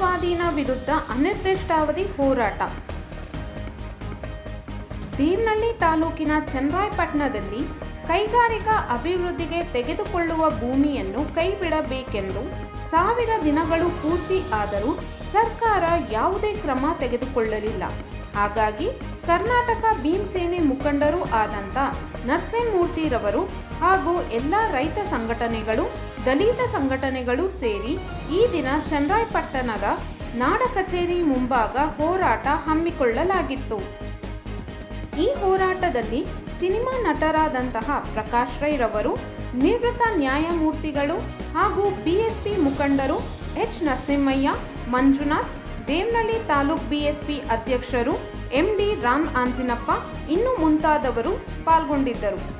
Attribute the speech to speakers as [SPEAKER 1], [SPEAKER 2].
[SPEAKER 1] ಸ್ವಾಧೀನ ವಿರುದ್ಧ ಅನಿರ್ದಿಷ್ಟಾವಧಿ ಹೋರಾಟ. ದೀಮ್ನಳ್ಳಿ ತಾಲೂಕಿನ ಚನ್ನರಾಯಪಟ್ಟಣದಲ್ಲಿ ಕೈಗಾರಿಕಾ ಅಭಿವೃದ್ಧಿಗೆ ತೆಗೆದುಕೊಳ್ಳುವ ಭೂಮಿಯನ್ನು ಕೈಬಿಡಬೇಕೆಂದು ಸಾವಿರ ದಿನಗಳು ಪೂರ್ತಿ ಆದರೂ ಸರ್ಕಾರ ಯಾವುದೇ ಕ್ರಮ ತೆಗೆದುಕೊಳ್ಳಲಿಲ್ಲ. ಹಾಗಾಗಿ ಕರ್ನಾಟಕ ಭೀಮಸೇನೆ ಮುಖಂಡರೂ ಆದಂಥ ನರಸಿಂಹಮೂರ್ತಿರವರು ಹಾಗೂ ಎಲ್ಲ ರೈತ ಸಂಘಟನೆಗಳು ದಲಿತ ಸಂಘಟನೆಗಳು ಸೇರಿ ಈ ದಿನ ಚನ್ನರಾಯಪಟ್ಟಣದ ನಾಡ ಕಚೇರಿ ಮುಂಭಾಗ ಹೋರಾಟ ಹಮ್ಮಿಕೊಳ್ಳಲಾಗಿತ್ತು. ಈ ಹೋರಾಟದಲ್ಲಿ ಸಿನಿಮಾ ನಟರಾದಂತಹ ಪ್ರಕಾಶ್ ರೈ ರವರು ನಿವೃತ್ತ ನ್ಯಾಯಮೂರ್ತಿಗಳು ಹಾಗೂ ಬಿಎಸ್ಪಿ ಮುಖಂಡರು ಎಚ್ ನರಸಿಂಹಯ್ಯ, ಮಂಜುನಾಥ್, ದೇವನಹಳ್ಳಿ ತಾಲೂಕ್ ಬಿಎಸ್ಪಿ ಅಧ್ಯಕ್ಷರು ಎಂಡಿ ರಾಮ್ ಆಂಜಿನಪ್ಪ, ಇನ್ನು ಮುಂತಾದವರು ಪಾಲ್ಗೊಂಡಿದ್ದರು.